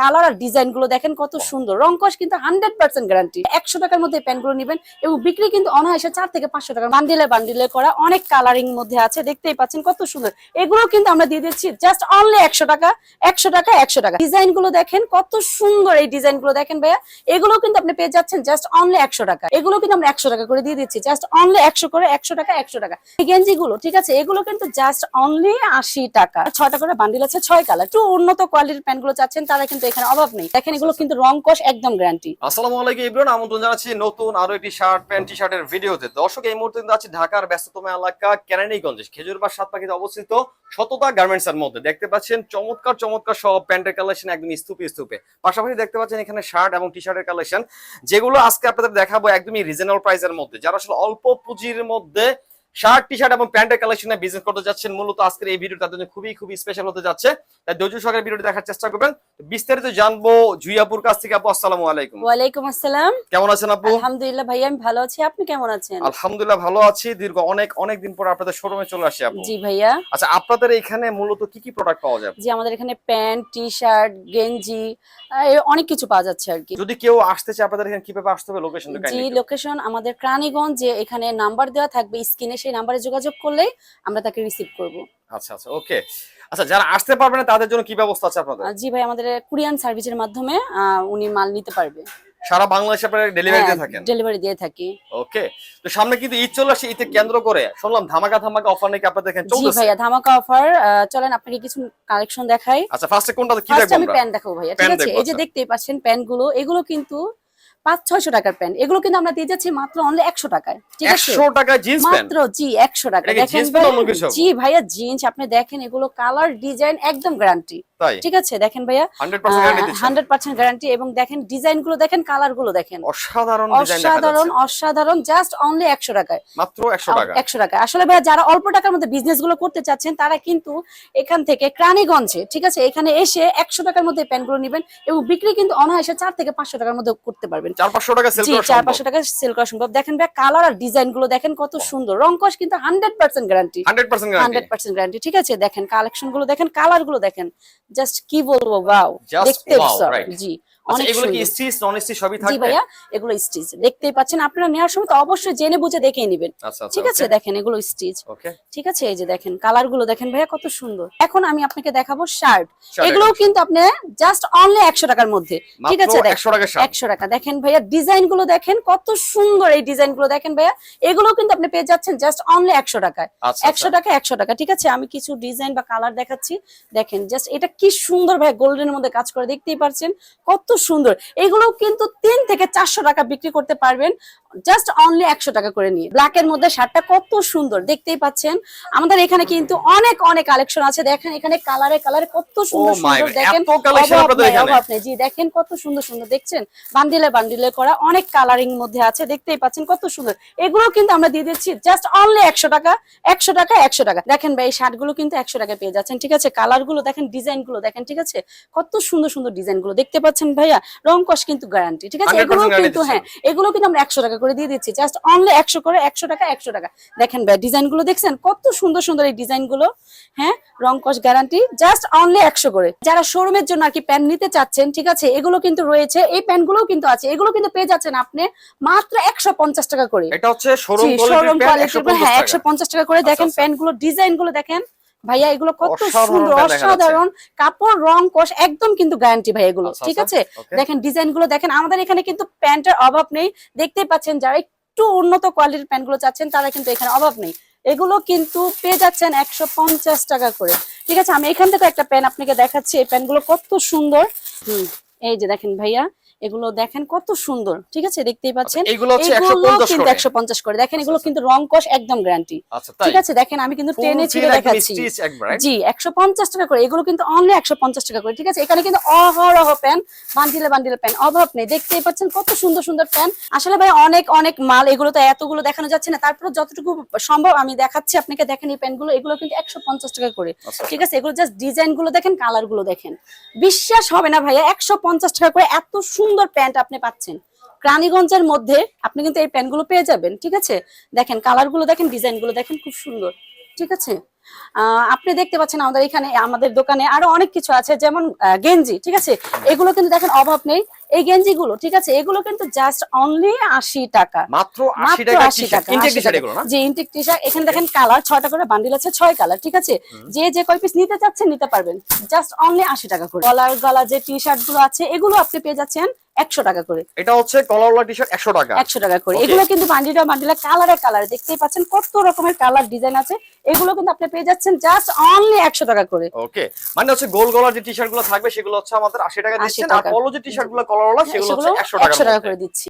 Colour আর ডিজাইনগুলো দেখেন কত সুন্দর। রংকশ কিন্তু হান্ড্রেড পার্সেন্ট গ্যারান্টি। একশো টাকার মধ্যে প্যান্টগুলো নেবেন এবং বিক্রি কিন্তু অনায়াসে চার থেকে পাঁচশো টাকা বান্ডিলে বান্ডিলে করা অনেক কালারিং মধ্যে আছে, দেখতেই পাচ্ছেন কত সুন্দর। এগুলো কিন্তু আমরা দিয়ে দিচ্ছি জাস্ট অনলি একশো টাকা একশো টাকা একশো টাকা। ডিজাইনগুলো দেখেন কত সুন্দর এই ডিজাইনগুলো দেখেন ভাইয়া। এগুলো কিন্তু আপনি পেয়ে যাচ্ছেন জাস্ট অনলি একশো টাকা। এগুলো কিন্তু আমরা একশো টাকা করে দিয়ে দিচ্ছি জাস্ট অনলি একশো করে, একশো টাকা একশো টাকা। এই গেঞ্জি গুলো ঠিক আছে? এগুলো কিন্তু জাস্ট অনলি আশি টাকা। ছয়টা করে বান্ডিল আছে, ছয় কালার একটু উন্নত কোয়ালিটির প্যান্টগুলো চাচ্ছেন, তারা কিন্তু এখানে অভাব নেই। দেখেন, এগুলো কিন্তু রং কষ একদম গ্যারান্টি আসসালামু আলাইকুম ইব্রান আমন্ত্রণ জানাচ্ছি নতুন আরও একটি শার্ট প্যান্ট টি শার্টের ভিডিওতে দর্শক, এই মুহূর্তে কিন্তু আছি ঢাকার ব্যস্ততম এলাকা কেরানীগঞ্জ। খেজুরবাগ সাত পাখিতে অবস্থিত শততা গার্মেন্টস এর মধ্যে। দেখতে পাচ্ছেন চমৎকার চমৎকার সব প্যান্টের কালেকশন একদম স্তূপে স্তূপে। পাশাপাশি দেখতে পাচ্ছেন এখানে শার্ট এবং টি শার্টের কালেকশন যেগুলো আজকে আপনাদের দেখাবো একদমই রিজনেবল প্রাইসের মধ্যে। যারা আসলে অল্প পুঁজির মধ্যে শার্ট টি শার্ট এবং প্যান্টের কালেকশনে বিজনেস করতে যাচ্ছেন। মূলত আজকের এই ভিডিও তাদের জন্য খুবই খুবই স্পেশাল হতে যাচ্ছে। তাই ধৈর্য সহকারে ভিডিওটি দেখার চেষ্টা করবেন। বিস্তারিত জানব জুইয়াপুর কাছ থেকে। আপু আসসালামু আলাইকুম। ওয়ালাইকুম আসসালাম। কেমন আছেন আপু? আলহামদুলিল্লাহ ভাইয়া আমি ভালো আছি। আপনি কেমন আছেন? আলহামদুলিল্লাহ ভালো আছি। দীর্ঘ অনেক অনেক দিন পর আপনাদের শোরুমে চলে আসি আপু। জি ভাইয়া। আচ্ছা আপনাদের এখানে মূলত কি কি প্রোডাক্ট পাওয়া যায় জি আমাদের এখানে প্যান্ট টি শার্ট গেঞ্জি অনেক কিছু পাওয়া যাচ্ছে আর কি। যদি কেউ আসতে চায় আপনাদের এখানে কীভাবে আসতে হবে? লোকেশন জি লোকেশন আমাদের প্রাণীগঞ্জ যে এখানে নাম্বার দেওয়া থাকবে স্ক্রিনে সেই নাম্বারে যোগাযোগ করলেই আমরা তাকে রিসিভ করব। আচ্ছা আচ্ছা ওকে আচ্ছা যারা আসতে পারবে না তাদের জন্য কি ব্যবস্থা আছে আপনাদের? জি ভাই আমাদের কুরিয়ান সার্ভিসের মাধ্যমে উনি মাল নিতে পারবে। সারা বাংলাদেশে আপনারা ডেলিভারি দিয়ে থাকেন? ডেলিভারি দিয়ে থাকি। ওকে তো সামনে কিন্তু ঈদ চলে আসছে ঈদকে কেন্দ্র করে। শুনলাম ধামাকা ধামাকা অফার নাকি আপনাদের এখানে জি চলতেছে। ভাইয়া ধামাকা অফার চলেন আপনাকে কিছু কালেকশন দেখাই। আচ্ছা ফার্স্টে কোনটা কি দেখব আমি আমরা? প্যান্ট দেখাবো ভাইয়া ঠিক আছে? এই যে আচ্ছা। দেখতেই পাচ্ছেন প্যান্টগুলো এগুলো কিন্তু পাঁচ ছয়শো টাকার প্যান্ট। এগুলো কিন্তু আমরা দিয়ে যাচ্ছি মাত্র অনলি একশো টাকায়। ঠিক আছে? মাত্র জি একশো টাকা দেখেন? জি ভাইয়া জিন্স আপনি দেখেন এগুলো কালার ডিজাইন একদম গ্যারান্টি তাই? ঠিক আছে দেখেন ভাইয়া হান্ড্রেড পার্সেন্ট গ্যারান্টি এবং দেখেন ডিজাইনগুলো দেখেন। কালারগুলো দেখেন অসাধারণ অসাধারণ অসাধারণ জাস্ট অনলি একশো টাকায়। মাত্র একশো টাকা। একশো টাকা আসলে ভাইয়া যারা অল্প টাকার মধ্যে বিজনেসগুলো করতে চাচ্ছেন তারা কিন্তু এখান থেকে ক্রানীগঞ্জে ঠিক আছে এখানে এসে একশো টাকার মধ্যে প্যান্টগুলো নেবেন এবং বিক্রি কিন্তু অনায়াসে চার থেকে পাঁচশো টাকার মধ্যে করতে পারবেন। চার পাঁচশো টাকা সেল জি করা পাঁচশো টাকা সেল করা সম্ভব। দেখেন ভাইয়া কালার আর ডিজাইনগুলো দেখেন কত সুন্দর। কিন্তু percent guarantee hundred percent guarantee hundred percent guarantee ঠিক আছে দেখেন কালেকশনগুলো দেখেন কালারগুলো দেখেন। জাস্ট কি বলব বাও Just দেখতে wow, সব, right. জি আচ্ছা অনেক এগুলো কি স্টিচ নন স্টিচ সবই জি ভাইয়া এগুলো স্টিচ দেখতেই পাচ্ছেন আপনারা নেওয়ার সময় তো অবশ্যই জেনে বুঝে দেখে নেবেন। আচ্ছা আচ্ছা ঠিক আছে দেখেন এগুলো স্টিচ ঠিক আছে এই যে দেখেন কালারগুলো দেখেন ভাইয়া কত সুন্দর। এখন আমি আপনাকে দেখাবো শার্ট এগুলোও কিন্তু আপনি জাস্ট অনলি একশো টাকার মধ্যে। ঠিক আছে মাত্র দেখ- একশো টাকা শার্ট একশো টাকা। দেখেন ভাইয়া ডিজাইনগুলো দেখেন কত সুন্দর এই ডিজাইনগুলো দেখেন ভাইয়া। এগুলো কিন্তু আপনি পেয়ে যাচ্ছেন জাস্ট অনলি একশো টাকায়। আচ্ছা একশো টাকা একশো টাকা। ঠিক আছে আমি কিছু ডিজাইন বা কালার দেখাচ্ছি। দেখেন জাস্ট এটা কি সুন্দর ভাই গোল্ডের মধ্যে কাজ করে দেখতেই পারছেন। কত সুন্দর। এগুলো কিন্তু তিন থেকে চারশো টাকা বিক্রি করতে পারবেন। জাস্ট অনলি একশো টাকা করে নিয়ে। ব্ল্যাক এর মধ্যে শার্টটা কত সুন্দর দেখতেই পাচ্ছেন? আমাদের এখানে কিন্তু অনেক অনেক কালেকশন আছে। দেখেন এখানে কালারে কালারে কত সুন্দর Oh সুন্দর। দেখেন অভাব নেই। জি দেখেন কত সুন্দর সুন্দর দেখছেন? বান্ডিলে বান্ডিলে করা অনেক কালারিং মধ্যে আছে। দেখতেই পাচ্ছেন কত সুন্দর। এগুলো কিন্তু আমরা দিয়ে দিচ্ছি জাস্ট অনলি একশো টাকা একশো টাকা একশো টাকা। দেখেন ভাই এই শার্টগুলো কিন্তু একশো টাকা পেয়ে যাচ্ছেন ঠিক আছে? কালারগুলো দেখেন ডিজাইনগুলো দেখেন ঠিক আছে? কত সুন্দর সুন্দর ডিজাইনগুলো। দেখতে পাচ্ছেন ভাইয়া রং কস কিন্তু গ্যারান্টি ঠিক আছে? এগুলো কিন্তু হ্যাঁ এগুলো কিন্তু আমরা একশো টাকা করে দিয়ে দিচ্ছি। জাস্ট অনলি একশো করে একশো টাকা একশো টাকা। দেখেন ভাই ডিজাইনগুলো দেখছেন? কত সুন্দর সুন্দর এই ডিজাইনগুলো হ্যাঁ? রং কস গ্যারান্টি জাস্ট অনলি একশো করে। যারা শোরুমের জন্য আর কি প্যান্ট নিতে চাচ্ছেন ঠিক আছে? এগুলো কিন্তু রয়েছে। এই প্যান্টগুলো কিন্তু আছে। এগুলো কিন্তু পেয়ে যাচ্ছেন আপনি মাত্র একশো পঞ্চাশ টাকা করে। এটা হচ্ছে শোরুম র, হ্যাঁ একশো পঞ্চাশ টাকা করে। দেখেন আচ্ছা। প্যান্টগুলো ডিজাইনগুলো দেখেন। ভাইয়া এগুলো কত সুন্দর। অসাধারণ কাপড় রং কোষ একদম কিন্তু গ্যারান্টি ভাই এগুলো আচ্ছা, ঠিক আচ্ছা, আছে? দেখেন ডিজাইনগুলো দেখেন আমাদের এখানে কিন্তু প্যান্টের অভাব নেই। দেখতেই পাচ্ছেন যারা একটু উন্নত কোয়ালিটির প্যান্টগুলো চাচ্ছেন তারা কিন্তু এখানে অভাব নেই। এগুলো কিন্তু পেয়ে যাচ্ছেন একশো পঞ্চাশ টাকা করে। ঠিক আছে আমি এখান থেকে একটা প্যান্ট আপনাকে দেখাচ্ছি এই প্যান্টগুলো কত সুন্দর। হুম এই যে দেখেন ভাইয়া এগুলো দেখেন কত সুন্দর ঠিক আছে? দেখতেই পাচ্ছেন? আচ্ছা, এগুলো হচ্ছে এগুলো 150 কিন্তু একশো পঞ্চাশ করে। দেখেন এগুলো কিন্তু রং কষ একদম গ্যারান্টি আচ্ছা ঠিক আছে? দেখেন আমি কিন্তু টেনে ছিঁড়ে দেখাচ্ছি? জি একশো পঞ্চাশ টাকা করে। এগুলো কিন্তু অনলি একশো পঞ্চাশ টাকা করে ঠিক আছে? এখানে কিন্তু অহরহ প্যান বান্ডিলে বান্ডিলে প্যান অভাব নেই। দেখতেই পাচ্ছেন কত সুন্দর সুন্দর প্যান আসলে ভাই অনেক অনেক মাল এগুলো তো এতগুলো দেখানো যাচ্ছে না। তারপর যতটুকু সম্ভব আমি দেখাচ্ছি আপনাকে। দেখেন এই প্যান্টগুলো এগুলো কিন্তু একশো পঞ্চাশ টাকা করে আচ্ছা, ঠিক আছে? এগুলো জাস্ট ডিজাইনগুলো দেখেন কালারগুলো দেখেন। বিশ্বাস হবে না ভাইয়া একশো পঞ্চাশ টাকা করে এত সুন্দর প্যান্ট আপনি পাচ্ছেন। প্রাণীগঞ্জের মধ্যে আপনি কিন্তু এই প্যান্টগুলো পেয়ে যাবেন, ঠিক আছে? দেখেন কালারগুলো দেখেন ডিজাইনগুলো দেখেন, খুব সুন্দর, ঠিক আছে? আপনি দেখতে পাচ্ছেন আমাদের এখানে আমাদের দোকানে আরও অনেক কিছু আছে যেমন গেঞ্জি ঠিক আছে? এগুলো কিন্তু দেখেন অভাব নেই। এই গেঞ্জি গুলো ঠিক আছে? এগুলো কিন্তু জাস্ট অনলি আশি টাকা। মাত্র আশি টাকা যে ইনটেক টি শার্ট এখানে দেখেন কালার ছয়টা করে বান্ডিল আছে ছয় কালার ঠিক আছে? যে যে কয় পিস নিতে চাচ্ছেন নিতে পারবেন। জাস্ট অনলি আশি টাকা করে। গলার গলা যে টি শার্টগুলো আছে এগুলো আপনি পেয়ে যাচ্ছেন একশো টাকা করে। এটা হচ্ছে কলারওয়ালা টি শার্ট একশো টাকা। একশো টাকা করে। এগুলো কিন্তু বান্ডিটা বান্ডিলা কালারে কালার দেখতেই পাচ্ছেন কত রকমের কালার ডিজাইন আছে। এগুলো কিন্তু আপনি পেয়ে যাচ্ছেন জাস্ট অনলি একশো টাকা করে। ওকে মানে হচ্ছে গোল গলার যে টি শার্টগুলো থাকবে সেগুলো হচ্ছে আমাদের আশি টাকা 80 দিচ্ছেন আর পলো যে টি শার্টগুলো কলারওয়ালা সেগুলো হচ্ছে সেগুলো টাকা একশো টাকা করে দিচ্ছি।